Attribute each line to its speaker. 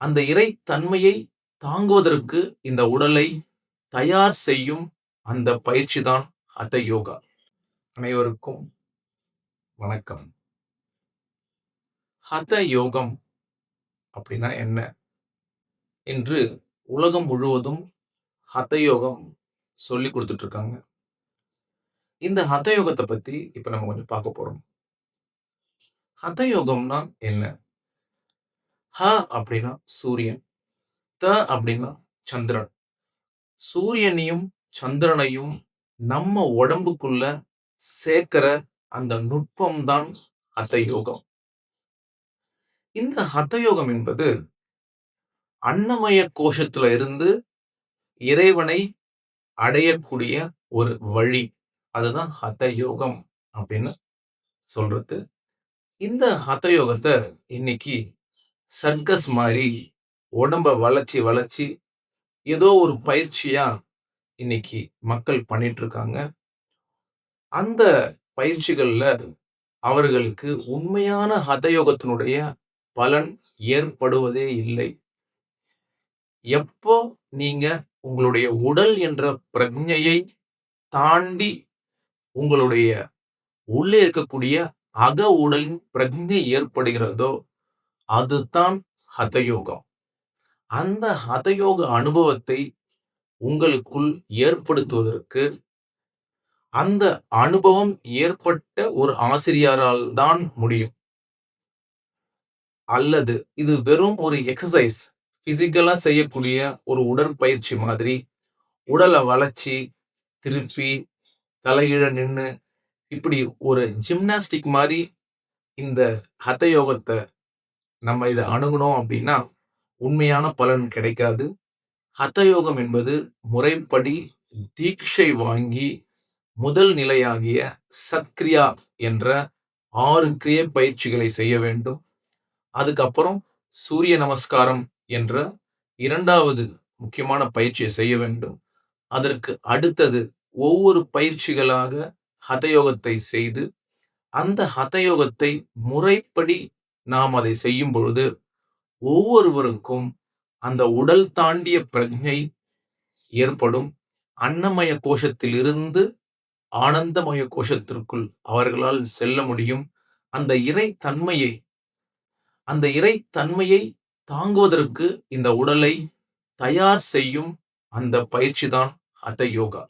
Speaker 1: அந்த இறை தன்மையை தாங்குவதற்கு இந்த உடலை தயார் செய்யும் அந்த பயிற்சி தான் ஹத யோகா. அனைவருக்கும் வணக்கம். ஹத யோகம் அப்படின்னா என்ன? என்று உலகம் முழுவதும் ஹத யோகம் சொல்லி கொடுத்துட்டு இருக்காங்க இந்த ஹத யோகத்தை பத்தி இப்ப நம்ம கொஞ்சம் பார்க்க போறோம். ஹத யோகம்னா என்ன? ஹ அப்படின்னா சூரியன் த அப்படின்னா சந்திரன். சூரியனையும் சந்திரனையும் நம்ம உடம்புக்குள்ள சேர்க்கிற அந்த நுட்பம் தான் ஹத யோகம் இந்த ஹத யோகம் என்பது அன்னமய கோஷத்துல இருந்து இறைவனை அடையக்கூடிய ஒரு வழி. அதுதான் ஹத யோகம் அப்படின்னு சொல்றது. இந்த ஹத யோகத்தை இன்னைக்கு சர்க்கஸ் மாதிரி உடம்ப வளைச்சி வளைச்சி ஏதோ ஒரு பயிற்சியா இன்னைக்கு மக்கள் பண்ணிட்டு இருக்காங்க அந்த பயிற்சிகள்ல அவர்களுக்கு உண்மையான ஹதயோகத்தினுடைய பலன் ஏற்படுவதே இல்லை. எப்போ நீங்க உங்களுடைய உடல் என்ற பிரஜையை தாண்டி உங்களுடைய உள்ளே இருக்கக்கூடிய அக உடலின் பிரஜை ஏற்படுகிறதோ அதுதான் ஹதயோகம். அந்த ஹதயோக அனுபவத்தை உங்களுக்குள் ஏற்படுத்துவதற்கு அந்த அனுபவம் ஏற்பட்ட ஒரு ஆசிரியரால் தான் முடியும். அல்லது இது வெறும் ஒரு எக்ஸசைஸ் பிசிக்கலா செய்யக்கூடிய ஒரு உடற்பயிற்சி மாதிரி உடலை வளைச்சி திருப்பி தலைகீழ நின்று இப்படி ஒரு ஜிம்னாஸ்டிக் மாதிரி இந்த ஹத யோகத்தை நம்ம இதை அணுகணும் அப்படின்னா உண்மையான பலன் கிடைக்காது. ஹத்தயோகம் என்பது முறைப்படி தீட்சை வாங்கி முதல் நிலையாகிய சத்கிரியா என்ற ஆறு கிரிய பயிற்சிகளை செய்ய வேண்டும். அதுக்கப்புறம் சூரிய நமஸ்காரம் என்ற இரண்டாவது முக்கியமான பயிற்சியை செய்ய வேண்டும். அதற்கு அடுத்தது ஒவ்வொரு பயிற்சிகளாக ஹதயோகத்தை செய்து அந்த ஹதயோகத்தை முறைப்படி நாம் அதை செய்யும் பொழுது ஒவ்வொருவருக்கும் அந்த உடல் தாண்டிய பிரஜை ஏற்படும். அன்னமய கோஷத்திலிருந்து ஆனந்தமய கோஷத்திற்குள் அவர்களால் செல்ல முடியும். அந்த இறை தன்மையை அந்த இறை தன்மையை தாங்குவதற்கு இந்த உடலை தயார் செய்யும் அந்த பயிற்சி தான் அத்த யோகா.